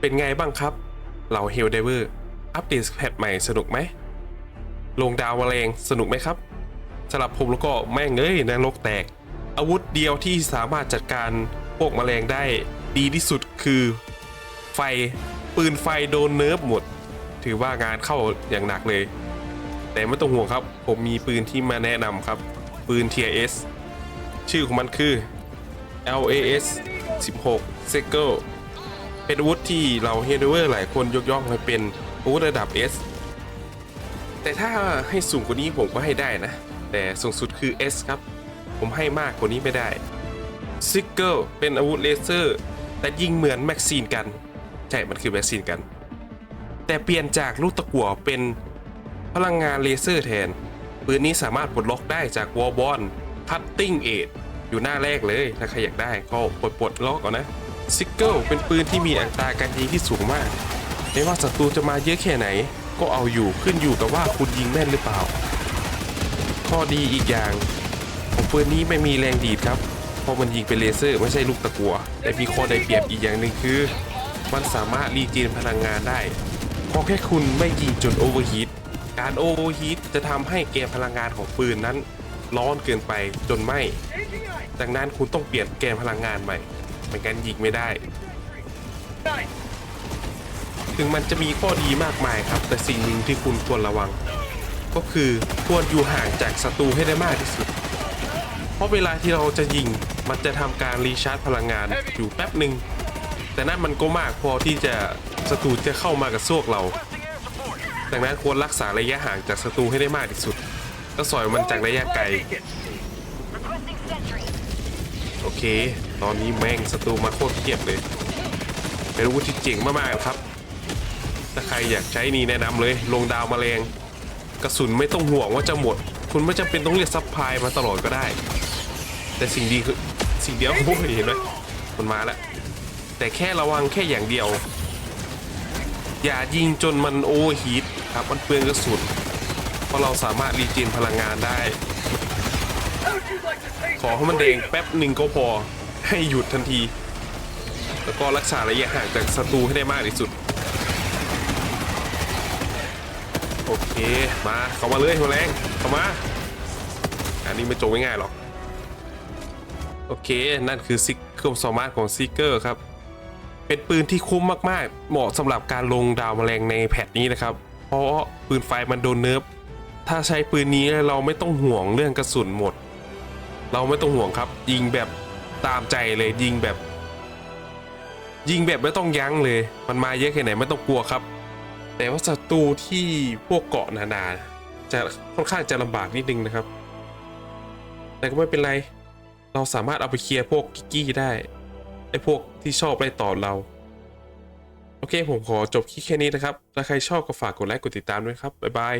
เป็นไงบ้างครับเหล่าเฮลเดเวอร์อัปเดตแพทใหม่สนุกไหม ลงดาวแมลงสนุกไหมครับสำหรับผมแล้วก็แม่งเอ้ยนรกแตก อาวุธเดียวที่สามารถจัดการพวกแมลงได้ดีที่สุดคือ ไฟปืนไฟโดนเนิร์ฟหมด ถือว่างานเข้าอย่างหนักเลย แต่ไม่ต้องห่วงครับ ผมมีปืนที่มาแนะนำครับ ปืน TS ชื่อของมันคือ LAS 16 s e g e เป็นอาวุธที่เราเฮดเวอร์หลายคนยกย่องให้เป็นอาวุธระดับ S แต่ถ้าให้สูงกว่านี้ผมก็ให้ได้นะ แต่สูงสุดคือ S ครับ ผมให้มากกว่านี้ไม่ได้ s i g g l เป็นอาวุธเลเซอร์ แต่ยิงเหมือนแม็กซีนกัน ใช่ มันคือแม็กซีนกัน แต่เปลี่ยนจากลูกตะกั่วเป็นพลังงานเลเซอร์แทน ปืนนี้สามารถปลดล็อกได้จากวอลบอลคัตติ้งเอทอยู่หน้าแรกเลย ถ้าใครอยากได้ก็ปลดปลดล็อกก่อนนะ ซิกเกิลเป็นปืนที่มีอัตราการยิงที่สูงมาก ไม่ว่าศัตรูจะมาเยอะแค่ไหน ก็เอาอยู่ขึ้นอยู่กับว่าคุณยิงแม่นหรือเปล่า ข้อดีอีกอย่าง ของปืนนี้ไม่มีแรงดีดครับ เพราะมันยิงเป็นเลเซอร์ไม่ใช่ลูกตะกัว แต่มีข้อได้เปรียบอีกอย่างหนึ่งคือ มันสามารถรีเจนพลังงานได้พราะแค่คุณไม่ยิงจนโอเวอร์ฮีทการโอเวอร์ฮีทจะทำให้แกนพลังงานของปืนนั้นร้อนเกินไปจนไหมดังนั้นคุณต้องเปลี่ยนแกนพลังงานใหม่ ไม่งั้นยิงไม่ได้ ถึงมันจะมีข้อดีมากมายครับ แต่สิ่งหนึ่งที่คุณควรระวัง ก็คือควรอยู่ห่างจากศัตรูให้ได้มากที่สุด เพราะเวลาที่เราจะยิงมันจะทำการรีชาร์จพลังงานอยู่แป๊บหนึ่งแต่นั่นมันก็มากพอที่จะศัตรูจะเข้ามากับซวกเรา ดังนั้นควรรักษาระยะห่างจากศัตรูให้ได้มากที่สุด แล้วสอยมันจากระยะไกล โอเค ตอนนี้แม่งศัตรูมาโคตรเกียบเลย เป็นอาวุธที่เจ๋งมากๆครับ ถ้าใครอยากใช้นี่แนะนำเลย ลงดาวแมลงกระสุนไม่ต้องห่วงว่าจะหมด คุณไม่จำเป็นต้องเรียกซัพพลายมาตลอดก็ได้ แต่สิ่งดีคือสิ่งเดียวพวกเห็นไหมมันมาแล้ว แต่แค่ระวังแค่อย่างเดียว อย่ายิงจนมันโอเวอร์ฮีทครับ มันเปลืองกระสุน เพราะเราสามารถรีเจนพลังงานได้ ขอให้มันแดงแป๊บหนึ่งก็พอ ให้หยุดทันที แล้วก็รักษาระยะห่างจากศัตรูให้ได้มากที่สุด โอเค มาเข้ามาเลยแมลงเข้ามา อันนี้ไม่จบง่ายๆหรอก โอเค นั่นคือซิกเครื่องสามารถของซิกเกอร์ครับ เป็นปืนที่คุ้มมากๆ เหมาะสำหรับการลงดาวแมลงในแพทนี้นะครับ เพราะปืนไฟมันโดนเนิร์ฟถ้าใช้ปืนนี้เราไม่ต้องห่วงเรื่องกระสุนหมด เราไม่ต้องห่วงครับ ยิงแบบตามใจเลยยิงแบบ ยิงแบบไม่ต้องยั้งเลย มันมาเยอะแค่ไหนไม่ต้องกลัวครับ แต่ว่าศัตรูที่พวกเกาะหนาจะค่อนข้างจะลำบากนิดนึงนะครับ แต่ก็ไม่เป็นไร เราสามารถเอาไปเคลียร์พวกกิกกี้ได้ไอ้พวกที่ชอบไล่ต่อเรา โอเคผมขอจบคลิปแค่นี้นะครับถ้าใครชอบก็ฝากกดไลค์กดติดตามด้วยครับบ๊ายบาย